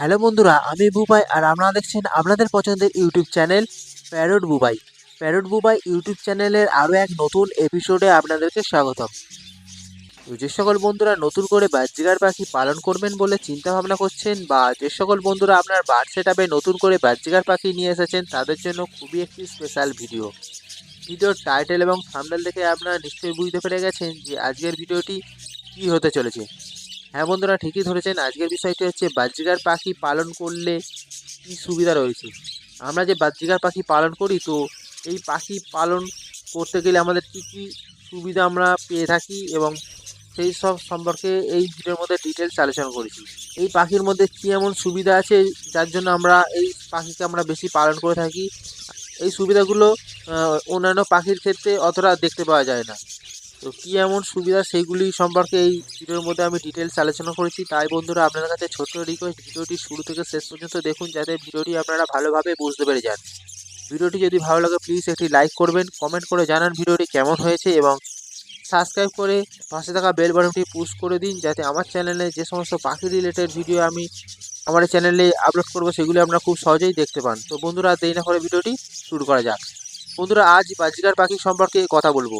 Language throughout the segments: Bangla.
হ্যালো বন্ধুরা, আমি বুবাই আর আপনারা দেখছেন আপনাদের পছন্দের ইউটিউব চ্যানেল প্যারোড বুবাই। প্যারোড বুবাই ইউটিউব চ্যানেলের আরও এক নতুন এপিসোডে আপনাদেরকে স্বাগতম। যে সকল বন্ধুরা নতুন করে বাজরিগার পাখি পালন করবেন বলে চিন্তা ভাবনা করছেন বা যে সকল বন্ধুরা আপনার বার্ড সেট নতুন করে বাজরিগার পাখি নিয়ে এসেছেন, তাদের জন্য খুবই একটি স্পেশাল ভিডিও ভিডিওর টাইটেল এবং থাম্বনেল দেখে আপনারা নিশ্চয়ই বুঝতে পেরে গেছেন যে আজকের ভিডিওটি কী হতে চলেছে। হ্যাঁ বন্ধুরা, ঠিকই ধরেছেন। আজকের বিষয়টি হচ্ছে বাজরিগার পাখি পালন করলে কী সুবিধা রয়েছে? আমরা যে বাজরিগার পাখি পালন করি, তো এই পাখি পালন করতে গেলে আমাদের কী কী সুবিধা আমরা পেয়ে থাকি এবং সেই সব সম্পর্কে এই ভিডিওর মধ্যে ডিটেলস আলোচনা করেছি। এই পাখির মধ্যে কী এমন সুবিধা আছে যার জন্য আমরা এই পাখিকে আমরা বেশি পালন করে থাকি? এই সুবিধাগুলো অন্যান্য পাখির ক্ষেত্রে অতটা দেখতে পাওয়া যায় না। তো কী এমন সুবিধা সেইগুলি সম্পর্কে এই ভিডিওর মধ্যে আমি ডিটেলস আলোচনা করেছি। তাই বন্ধুরা, আপনাদের কাছে ছোট্ট রিকোয়েস্ট ভিডিওটি শুরু থেকে শেষ পর্যন্ত দেখুন যাতে ভিডিওটি আপনারা ভালোভাবে বুঝতে পেরে যান। ভিডিওটি যদি ভালো লাগে প্লিজ একটি লাইক করবেন কমেন্ট করে জানান ভিডিওটি কেমন হয়েছে এবং সাবস্ক্রাইব করে পাশে থাকা বেল বাটনটি পুশ করে দিন যাতে আমার চ্যানেলে যে সমস্ত পাখি রিলেটেড ভিডিও আমি আমার চ্যানেলে আপলোড করব, সেগুলি আপনারা খুব সহজেই দেখতে পান। তো বন্ধুরা, দেরি না করে ভিডিওটি শুরু করা যাক। বন্ধুরা, আজ বাজিকার পাখি সম্পর্কে কথা বলব।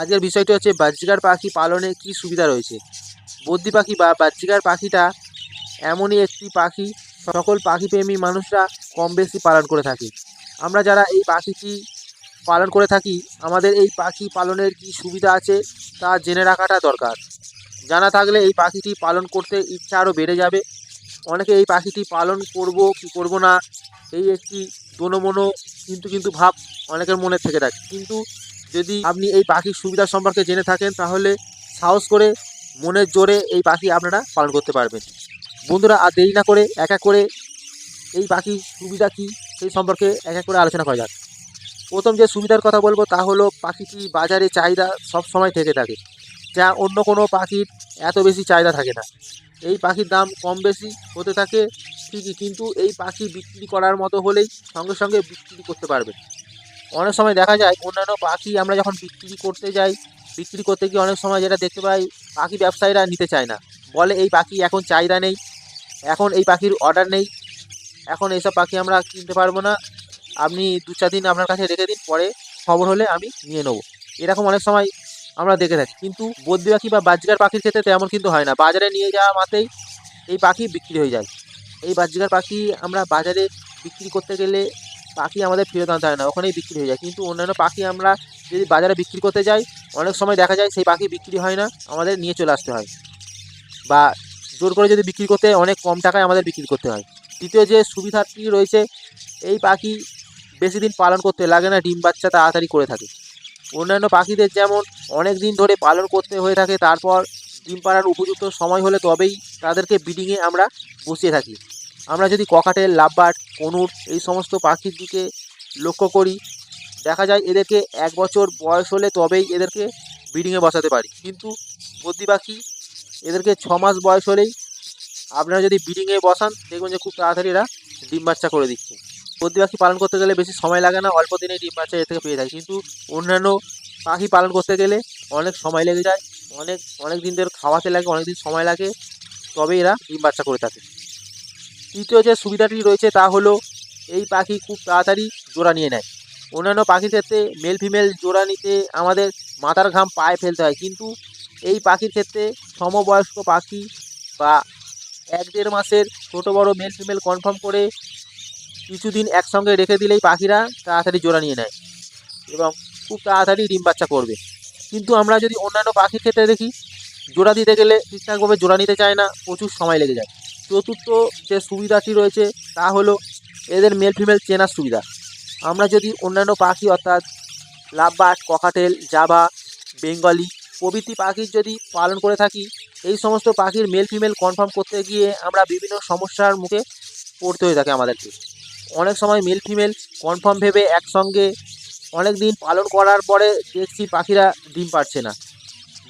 আজকের বিষয়টি হচ্ছে বাজরিগার পাখি পালনে কি সুবিধা রয়েছে? বদ্যি পাখি বা বাজরিগার পাখিটা এমনই একটি পাখি, সকল পাখিপ্রেমী মানুষরা কম বেশি পালন করে থাকে। আমরা যারা এই পাখিটি পালন করে থাকি, আমাদের এই পাখি পালনের কি সুবিধা আছে তা জেনে রাখাটা দরকার। জানা থাকলে এই পাখিটি পালন করতে ইচ্ছা আরও বেড়ে যাবে। অনেকে এই পাখিটি পালন করব কি করব না, এই একটি দোনো মনো কিন্তু কিন্তু ভাব অনেকের মনে থেকে থাকে। কিন্তু যদি আপনি এই পাখির সুবিধা সম্পর্কে জেনে থাকেন, তাহলে সাহস করে, মনের জোরে এই পাখি আপনারা পালন করতে পারবেন। বন্ধুরা, আর দেরি না করে এক এক করে এই পাখির সুবিধা কী, সেই সম্পর্কে এক এক করে আলোচনা করা যাক। প্রথম যে সুবিধার কথা বলব, তা হলো পাখিটি বাজারে চাহিদা সব সময় থেকে থাকে, যা অন্য কোনো পাখির এত বেশি চাহিদা থাকে না। এই পাখির দাম কম বেশি হতে থাকে ঠিকই, কিন্তু এই পাখি বিক্রি করার মতো হলেই সঙ্গে সঙ্গে বিক্রি করতে পারবে অনেক সময় দেখা যায় অন্যান্য পাখি আমরা যখন বিক্রি করতে যাই, বিক্রি করতে গিয়ে অনেক সময় যেটা দেখতে পাই, পাখি ব্যবসায়ীরা নিতে চায় না। বলে এই পাখি এখন চাহিদা নেই, এখন এই পাখির অর্ডার নেই, এখন এইসব পাখি আমরা কিনতে পারব না। আপনি দু চার দিন আপনার কাছে রেখে দিন, পরে খবর হলে আমি নিয়ে নেব। এরকম অনেক সময় আমরা দেখে থাকি। কিন্তু বদ্যি পাখি বা বাজরিকার পাখির ক্ষেত্রে তেমন কিন্তু হয় না। বাজারে নিয়ে যাওয়া মাতেই এই পাখি বিক্রি হয়ে যায়। এই বাজরিকার পাখি আমরা বাজারে বিক্রি করতে গেলে পাখি আমাদের ফেরত আনতে হয় না, ওখানেই বিক্রি হয়ে যায়। কিন্তু অন্যান্য পাখি আমরা যদি বাজারে বিক্রি করতে যাই, অনেক সময় দেখা যায় সেই পাখি বিক্রি হয় না, আমাদের নিয়ে চলে আসতে হয়। বা জোর করে যদি বিক্রি করতে অনেক কম টাকায় আমাদের বিক্রি করতে হয়। দ্বিতীয় যে সুবিধাটি রয়েছে, এই পাখি বেশি দিন পালন করতে লাগে না, ডিম বাচ্চা তাড়াতাড়ি করে থাকে। অন্যান্য পাখিদের যেমন অনেক দিন ধরে পালন করতে হয়ে থাকে, তারপর ডিম পাড়ার উপযুক্ত সময় হলে তবেই তাদেরকে ব্রিডিংয়ে আমরা বসিয়ে থাকি। আমরা যদি ককাটেল, লাভবার্ড, কনুর এই সমস্ত পাখির দিকে লক্ষ্য করি, দেখা যায় এদেরকে এক বছর বয়স হলে তবেই এদেরকে ব্রিডিংয়ে বসাতে পারি। কিন্তু বদ্যি পাখি এদেরকে ছ মাস বয়স হলেই আপনারা যদি ব্রিডিংয়ে বসান, দেখবেন যে খুব তাড়াতাড়ি এরা ডিম বাচ্চা করে দিচ্ছে। বদ্যি পাখি পালন করতে গেলে বেশি সময় লাগে না, অল্প দিনেই ডিম বাচ্চা এর থেকে পেয়ে যায় কিন্তু অন্যান্য পাখি পালন করতে গেলে অনেক সময় লেগে যায়, অনেক অনেক দিন ধরে খাওয়াতে লাগে অনেক দিন সময় লাগে তবে এরা ডিম বাচ্চা করে থাকে। তৃতীয় যে সুবিধাটি রয়েছে তা হলো, এই পাখি খুব তাড়াতাড়ি জোড়া নিয়ে নেয়। অন্যান্য পাখির ক্ষেত্রে মেল ফিমেল জোড়া নিতে আমাদের মাথার ঘাম পায়ে ফেলতে হয়। কিন্তু এই পাখির ক্ষেত্রে সমবয়স্ক পাখি বা এক দেড় মাসের ছোট বড় মেল ফিমেল কনফার্ম করে কিছুদিন একসঙ্গে রেখে দিলেই পাখিরা তাড়াতাড়ি জোড়া নিয়ে নেয় এবং খুব তাড়াতাড়ি ডিম বাচ্চা করবে। কিন্তু আমরা যদি অন্যান্য পাখির ক্ষেত্রে দেখি, জোড়া দিতে গেলে ঠিকঠাকভাবে জোড়া নিতে চায় না, প্রচুর সময় লেগে যায়। চতুর্থ যে সুবিধাটি রয়েছে তা হলো এদের মেল ফিমেল চেনার সুবিধা। আমরা যদি অন্যান্য পাখি অর্থাৎ লাভবার্ড, ককাটেল জাভা বেঙ্গলি প্রভৃতি পাখির যদি পালন করে থাকি, এই সমস্ত পাখির মেল ফিমেল কনফার্ম করতে গিয়ে আমরা বিভিন্ন সমস্যার মুখে পড়তে হয়ে থাকে আমাদেরকে। অনেক সময় মেল ফিমেল কনফার্ম ভেবে একসঙ্গে অনেক দিন পালন করার পরে দেখছি পাখিরা ডিম পারছে না।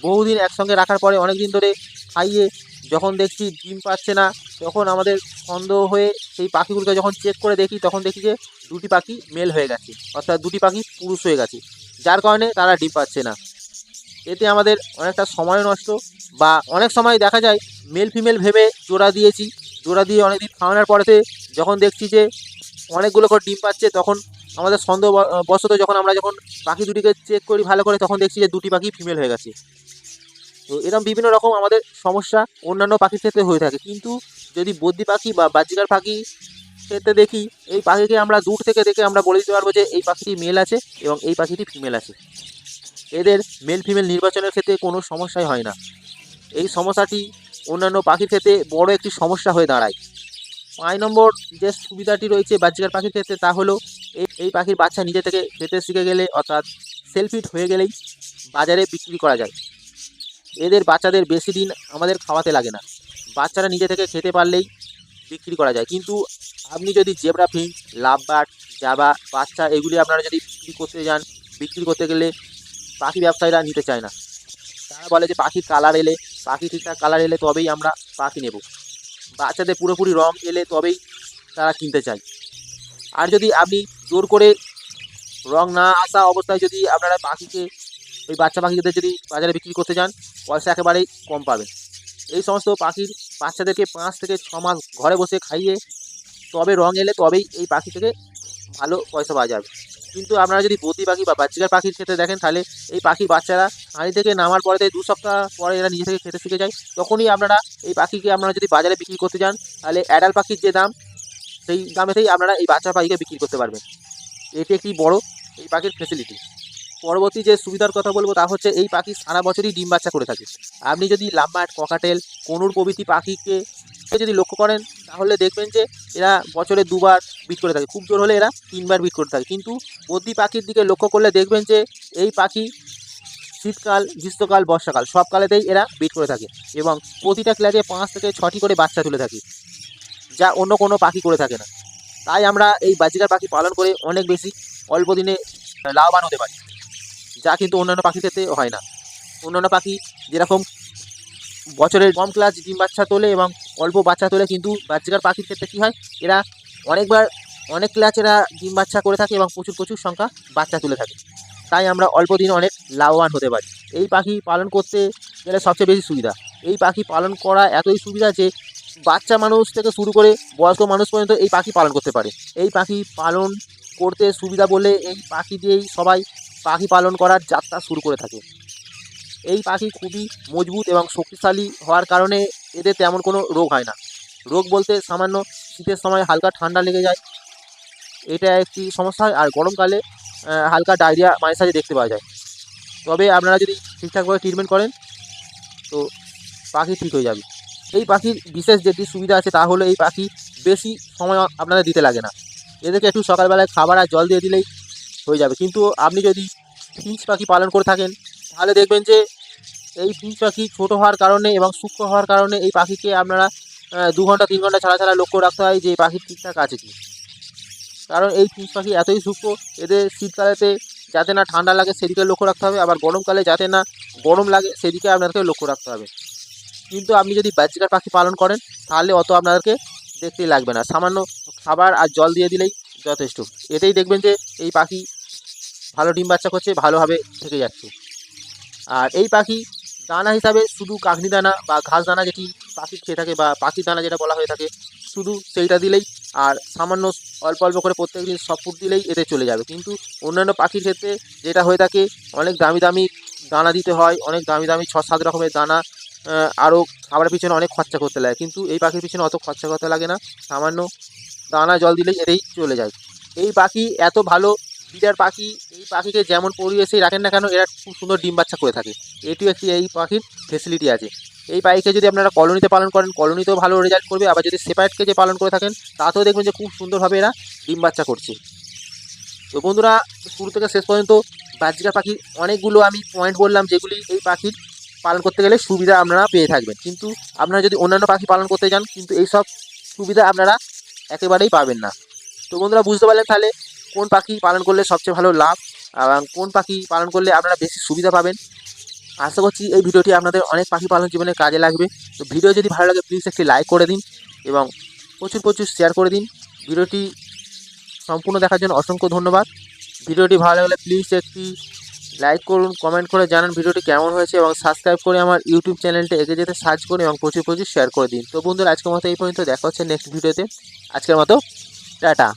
বহুদিন একসঙ্গে রাখার পরে অনেক দিন ধরে খাইয়ে যখন দেখছি ডিম পাচ্ছে না, তখন আমাদের সন্দেহ হয়ে সেই পাখিগুলোকে যখন চেক করে দেখি, তখন দেখি যে দুটি পাখি মেল হয়ে গেছে। অর্থাৎ দুটি পাখি পুরুষ হয়ে গেছে। যার কারণে তারা ডিম পাচ্ছে না। এতে আমাদের অনেকটা সময় নষ্ট বা অনেক সময় দেখা যায় মেল ফিমেল ভেবে জোড়া দিয়েছি। জোড়া দিয়ে অনেকদিন খাওয়ানোর পরেতে যখন দেখছি যে অনেকগুলো করে ডিম পাচ্ছে, তখন আমাদের সন্দেহ বশত যখন আমরা যখন পাখি দুটিকে চেক করি ভালো করে, তখন দেখছি যে দুটি পাখি ফিমেল হয়ে গেছে। তো এরকম বিভিন্ন রকম আমাদের সমস্যা অন্যান্য পাখির ক্ষেত্রে হয়ে থাকে। কিন্তু যদি বদ্যি পাখি বা বাজিকার পাখি ক্ষেত্রে দেখি, এই পাখিকে আমরা দূর থেকে দেখে আমরা বলে দিতে পারব যে এই পাখিটি মেল আছে এবং এই পাখিটি ফিমেল আছে। এদের মেল ফিমেল নির্বাচনের ক্ষেত্রে কোনো সমস্যাই হয় না। এই সমস্যাটি অন্যান্য পাখির ক্ষেত্রে বড় একটি সমস্যা হয়ে দাঁড়ায়। পাঁচ নম্বর যে সুবিধাটি রয়েছে বাচ্চাকার পাখির ক্ষেত্রে তা হলো, এই এই পাখির বাচ্চা নিজে থেকে খেতে শিখে গেলে অর্থাৎ সেলফিট হয়ে গেলেই বাজারে বিক্রি করা যায়। এদের বাচ্চাদের বেশি দিন আমাদের খাওয়াতে লাগে না। বাচ্চারা নিজে থেকে খেতে পারলেই বিক্রি করা যায়। কিন্তু আপনি যদি জেব্রা ফিঙ্ক লাভবার্ড, জাবা, বাচ্চা এগুলি আপনারা যদি বিক্রি করতে যান, বিক্রি করতে গেলে পাখি ব্যবসায়ীরা নিতে চায় না। তারা বলে যে পাখির কালার এলে, পাখি ঠিকঠাক কালার এলে তবেই আমরা পাখি নেব। বাচ্চাদের পুরোপুরি রং এলে তবেই তারা কিনতে চায়। আর যদি আপনি জোর করে রং না আসা অবস্থায় যদি আপনারা পাখিকে ওই বাচ্চা পাখিদের যদি বাজারে বিক্রি করতে যান, পয়সা একেবারেই কম পাবেন। এই সমস্ত পাখির, বাচ্চাদেরকে পাঁচ থেকে ছ মাস ঘরে বসে খাইয়ে তবে রং এলে তবেই এই পাখি থেকে ভালো পয়সা পাওয়া যাবে। কিন্তু আপনারা যদি বতি পাখি বা বাচ্চিকার পাখির ক্ষেত্রে দেখেন, তাহলে এই পাখির বাচ্চারা হাঁড়ি থেকে নামার পরে দু সপ্তাহ পরে এরা নিজে থেকে খেতে শিখে যায়, তখনই আপনারা এই পাখিকে আপনারা যদি বাজারে বিক্রি করতে যান, তাহলে অ্যাডাল পাখির যে দাম, সেই দামেতেই আপনারা এই বাচ্চা পাখিকে বিক্রি করতে পারবেন। এটি একটি বড় এই পাখির ফেসিলিটি পরবর্তী যে সুবিধার কথা বলব তা হচ্ছে এই পাখি সারা বছরই ডিম বাচ্চা করে থাকে। আপনি যদি লাম্বাট, ককাটেল, কনুর প্রভৃতি পাখিকে যদি লক্ষ্য করেন, তাহলে দেখবেন যে এরা বছরে দুবার বিট করে থাকে। খুব জোর হলে এরা তিনবার বিট করে থাকে। কিন্তু বদ্রি পাখির দিকে লক্ষ্য করলে দেখবেন যে এই পাখি শীতকাল, গ্রীষ্মকাল, বর্ষাকাল সবকালেতেই এরা বিট করে থাকে এবং প্রতিটা ক্লাসে পাঁচ থেকে ছটি করে বাচ্চা তুলে থাকে, যা অন্য কোনো পাখি করে থাকে না। তাই আমরা এই বাজিকার পাখি পালন করে অনেক বেশি অল্প দিনে লাভবান হতে পারি। যা কিন্তু অন্যান্য পাখির ক্ষেত্রে হয় না। অন্যান্য পাখি যেরকম বছরের কম ক্লাস ডিম বাচ্চা তোলে এবং অল্প বাচ্চা তোলে কিন্তু বাচ্চাকার পাখির ক্ষেত্রে কী হয়? এরা অনেকবার অনেক ক্লাচ এরা ডিম বাচ্চা করে থাকে এবং প্রচুর প্রচুর সংখ্যা বাচ্চা তুলে থাকে। তাই আমরা অল্প দিনে অনেক লাভবান হতে পারি। এই পাখি পালন করতে গেলে সবচেয়ে বেশি সুবিধা। এই পাখি পালন করা এতই সুবিধা যে বাচ্চা মানুষ থেকে শুরু করে বয়স্ক মানুষ পর্যন্ত এই পাখি পালন করতে পারে। এই পাখি পালন করতে সুবিধা বলে এই পাখি দিয়েই সবাই পাখি পালন করার যাত্রা শুরু করে থাকে। এই পাখি খুবই মজবুত এবং শক্তিশালী হওয়ার কারণে এদের তেমন কোনো রোগ হয় না। রোগ বলতে সামান্য শীতের সময় হালকা ঠান্ডা লেগে যায়। এটা একটি সমস্যা হয়, আর গরমকালে হালকা ডায়রিয়া মাঝে সাঝে দেখতে পাওয়া যায়। তবে আপনারা যদি ঠিকঠাকভাবে ট্রিটমেন্ট করেন, তো পাখি ঠিক হয়ে যাবে। এই পাখির বিশেষ যেটি সুবিধা আছে, তা হলো এই পাখি বেশি সময় আপনাদের দিতে লাগে না। এদেরকে একটু সকালবেলায় খাবার আর জল দিয়ে দিলেই হয়ে যাবে। কিন্তু আপনি যদি ফিঞ্চ পাখি পালন করে থাকেন, তাহলে দেখবেন যে এই ফিঞ্চ পাখি ছোটো হওয়ার কারণে এবং সূক্ষ্ম হওয়ার কারণে এই পাখিকে আপনারা দু ঘণ্টা, তিন ঘণ্টা ছাড়া ছাড়া লক্ষ্য রাখতে হয় যে এই পাখি ঠিকঠাক আছে কি। কারণ এই ফিঞ্চ পাখি এতই সূক্ষ্ম, এদের শীতকালেতে যাতে না ঠান্ডা লাগে সেদিকে লক্ষ্য রাখতে হবে, আবার গরমকালে যাতে না গরম লাগে সেদিকে আপনাদেরকে লক্ষ্য রাখতে হবে। কিন্তু আপনি যদি বাচ্চাকার পাখি পালন করেন, তাহলে অত আপনাদেরকে দেখতেই লাগবে না। সামান্য খাবার আর জল দিয়ে দিলেই যথেষ্ট। এতেই দেখবেন যে এই পাখি ভালো ডিম বাচ্চা করছে, ভালোভাবে থেকে যাচ্ছে। আর এই পাখি দানা হিসাবে শুধু কাকনি দানা বা ঘাস দানা যেটি পাখি খেয়ে থাকে বা পাখির দানা যেটা বলা হয়ে থাকে, শুধু সেইটা দিলেই আর সামান্য অল্প অল্প করে প্রত্যেক দিন সব ফুট দিলেই এতে চলে যাবে। কিন্তু অন্যান্য পাখির ক্ষেত্রে যেটা হয়ে থাকে, অনেক দামি দামি দানা দিতে হয়, অনেক দামি দামি ছ সাত রকমের দানা আরও খাবারের পিছনে অনেক খরচা করতে লাগে। কিন্তু এই পাখির পিছনে অত খরচা করতে লাগে না, সামান্য দানা জল দিলেই এতেই চলে যায়। এই পাখি এত ভালো বিটার পাখি, এই পাখিকে যেমন পরিবেশে রাখেন না কেন, এরা খুব সুন্দর ডিম বাচ্চা করে থাকে। এটিও একটি এই পাখির ফেসিলিটি আছে। এই পাখিকে যদি আপনারা কলোনিতে পালন করেন কলোনিতেও ভালো রেজাল্ট করবে। আবার যদি সেপারেটকে যে পালন করে থাকেন, তাতেও দেখবেন যে খুব সুন্দরভাবে এরা ডিম বাচ্চা করছে। তো বন্ধুরা, শুরু থেকে শেষ পর্যন্ত বাজিকা পাখির অনেকগুলো আমি পয়েন্ট বললাম, যেগুলি এই পাখির পালন করতে গেলে সুবিধা আপনারা পেয়ে থাকবেন। কিন্তু আপনারা যদি অন্যান্য পাখি পালন করতে যান, কিন্তু এই সব সুবিধা আপনারা একেবারেই পাবেন না। তো বন্ধুরা, বুঝতে পারলেন তাহলে কোন পাখি পালন করলে সবচেয়ে ভালো লাভ এবং কোন পাখি পালন করলে আপনারা বেশি সুবিধা পাবেন? আশা করছি এই ভিডিওটি আপনাদের অনেক পাখি পালন জীবনে কাজে লাগবে। তো ভিডিও যদি ভালো লাগে প্লিজ একটি লাইক করে দিন এবং প্রচুর প্রচুর শেয়ার করে দিন। ভিডিওটি সম্পূর্ণ দেখার জন্য অসংখ্য ধন্যবাদ। ভিডিওটি ভালো লাগলে প্লিজ একটি লাইক করুন কমেন্ট করে জানান ভিডিওটি কেমন হয়েছে এবং সাবস্ক্রাইব করে আমার ইউটিউব চ্যানেলটি এগিয়ে যেতে সার্চ করুন এবং প্রচুর প্রচুর শেয়ার করে দিন। তো বন্ধুরা, আজকের মতো এই পর্যন্ত। দেখা হচ্ছে নেক্সট ভিডিওতে আজকের মতো, টাটা।